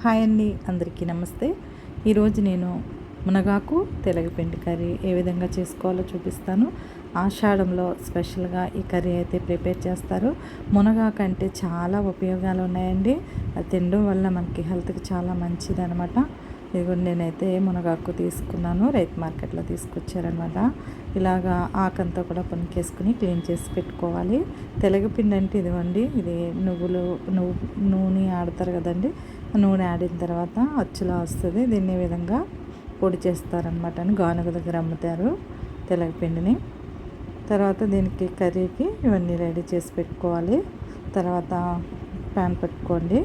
Hi అండి అందరికీ నమస్తే. ఈరోజు నేను మునగాకు తెలగపిండి కర్రీ ఏ విధంగా చేసుకోవాలో చూపిస్తాను. ఆషాఢంలో స్పెషల్గా ఈ కర్రీ అయితే ప్రిపేర్ చేస్తారు. మునగాకు అంటే చాలా ఉపయోగాలు ఉన్నాయండి. అది తినడం వల్ల మనకి హెల్త్కి చాలా మంచిది అనమాట ఇదిగోండి నేనైతే మునగాకు తీసుకున్నాను రైతు మార్కెట్లో తీసుకొచ్చారనమాట ఇలాగా ఆకంతా కూడా పనికేసుకుని క్లీన్ చేసి పెట్టుకోవాలి. తెలగపిండి అంటే ఇదిగోండి ఇది నువ్వులు నువ్వు నూనె ఆడతారు కదండి నూనె ఆడిన తర్వాత అచ్చులా వస్తుంది. దీన్ని విధంగా పొడి చేస్తారనమాట అని గానుగ దగ్గర అమ్ముతారు తెలగపిండిని తర్వాత దీనికి కర్రీకి ఇవన్నీ రెడీ చేసి పెట్టుకోవాలి. తర్వాత ప్యాన్ పెట్టుకోండి.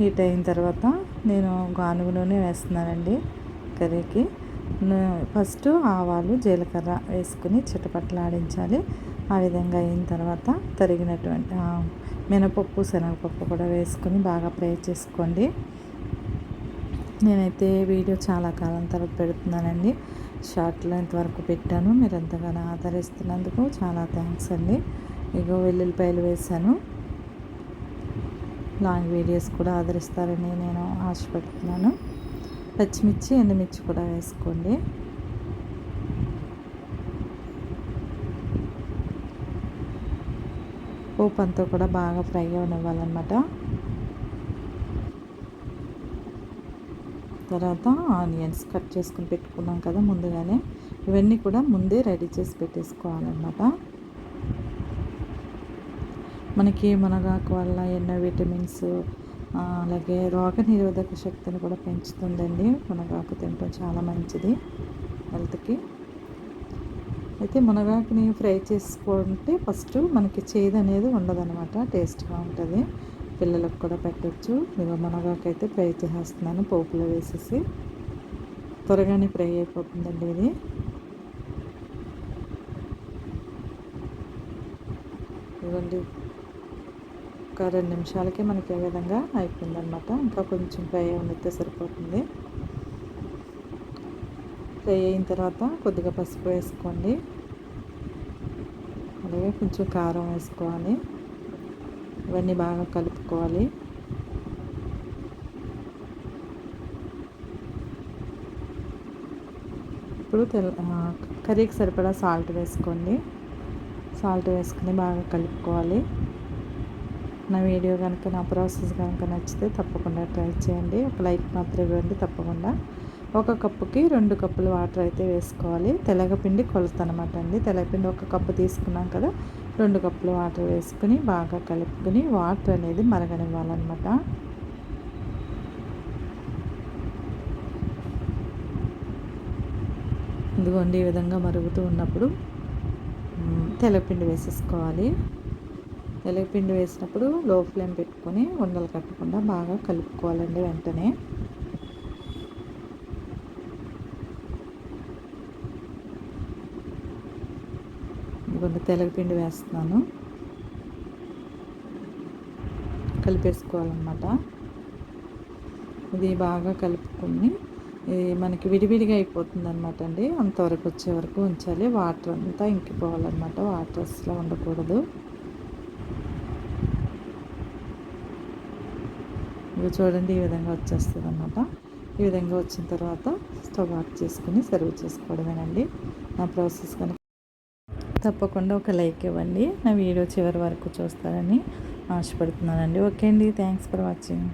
హీట్ అయిన తర్వాత నేను గానుగ నూనె వేస్తున్నానండి కర్రీకి. ఫస్ట్ ఆవాలు జీలకర్ర వేసుకుని చిటపట్లాడించాలి. ఆ విధంగా అయిన తర్వాత తరిగినటువంటి మినపప్పు శనగపప్పు కూడా వేసుకుని బాగా ఫ్రై చేసుకోండి. నేనైతే వీడియో చాలా కాలం తర్వాత పెడుతున్నానండి. షార్ట్లో ఇంతవరకు పెట్టాను. మీరు ఎంతగానో ఆదరిస్తున్నందుకు చాలా థ్యాంక్స్ అండి. ఇగో వెల్లుల్లిపాయలు వేసాను లాంగ్ వీడియోస్ కూడా ఆదరిస్తారని నేను ఆశపడుతున్నాను. పచ్చిమిర్చి ఎండుమిర్చి కూడా వేసుకోండి. పోపు అంతా కూడా బాగా ఫ్రై అవనివ్వాలన్నమాట. తర్వాత ఆనియన్స్ కట్ చేసుకుని పెట్టుకున్నాం కదా ముందుగానే. ఇవన్నీ కూడా ముందే రెడీ చేసి పెట్టేసుకోవాలన్నమాట. మనకి మునగాకు వల్ల ఎన్నో విటమిన్స్ అలాగే రోగ నిరోధక శక్తిని కూడా పెంచుతుందండి. మునగాకు తినటం చాలా మంచిది హెల్త్కి. అయితే మునగాకుని ఫ్రై చేసుకుంటే ఫస్ట్ మనకి చేదు అనేది ఉండదనమాట టేస్ట్గా ఉంటుంది పిల్లలకు కూడా పెట్టచ్చు. ఇక మునగాకు అయితే ఫ్రై చేసేస్తున్నాను పోపులో వేసేసి. త్వరగానే ఫ్రై అయిపోతుందండి ఇది. ఇవ్వండి ఒక రెండు నిమిషాలకి మనకి ఏ విధంగా అయిపోయిందనమాట ఇంకా కొంచెం ఫ్రై అయితే సరిపోతుంది. ఫ్రై అయిన తర్వాత కొద్దిగా పసుపు వేసుకోండి. అలాగే కొంచెం కారం వేసుకోవాలి. ఇవన్నీ బాగా కలుపుకోవాలి. ఇప్పుడు తెల్ల కర్రీకి సరిపడా సాల్ట్ వేసుకోండి. సాల్ట్ వేసుకుని బాగా కలుపుకోవాలి. నా వీడియో కనుక నా ప్రాసెస్ కనుక నచ్చితే తప్పకుండా ట్రై చేయండి. ఒక లైక్ మాత్రం ఇవ్వండి తప్పకుండా. ఒక కప్పుకి రెండు కప్పులు వాటర్ అయితే వేసుకోవాలి. తెలగపిండి కొలత అనమాట అండి. తెలగపిండి ఒక కప్పు తీసుకున్నాం కదా రెండు కప్పులు వాటర్ వేసుకుని బాగా కలుపుకొని వాటర్ అనేది మరగనివ్వాలన్నమాట. ఇదిగోండి ఈ విధంగా మరుగుతూ ఉన్నప్పుడు తెలగపిండి వేసేసుకోవాలి. తెలగపిండి వేసినప్పుడు లో ఫ్లేమ్ పెట్టుకొని ఉండలు కట్టకుండా బాగా కలుపుకోవాలండి వెంటనే. ఇదిగోండి తెలగపిండి వేస్తున్నాను. కలిపేసుకోవాలన్నమాట. ఇది బాగా కలుపుకొని ఇది మనకి విడివిడిగా అయిపోతుంది అనమాట అండి. అంతవరకు వచ్చే వరకు ఉంచాలి. వాటర్ అంతా ఇంకిపోవాలన్నమాట. వాటర్ అసలు ఉండకూడదు ఇవి చూడండి ఈ విధంగా వచ్చేస్తుంది అన్నమాట ఈ విధంగా వచ్చిన తర్వాత స్టవ్ ఆఫ్ చేసుకుని సర్వ్ చేసుకోవడమేనండి. నా ప్రాసెస్ కనుక తప్పకుండా ఒక లైక్ ఇవ్వండి. నా వీడియో చివరి వరకు చూస్తారని ఆశపడుతున్నానండి. ఓకే అండి థ్యాంక్స్ ఫర్ వాచింగ్.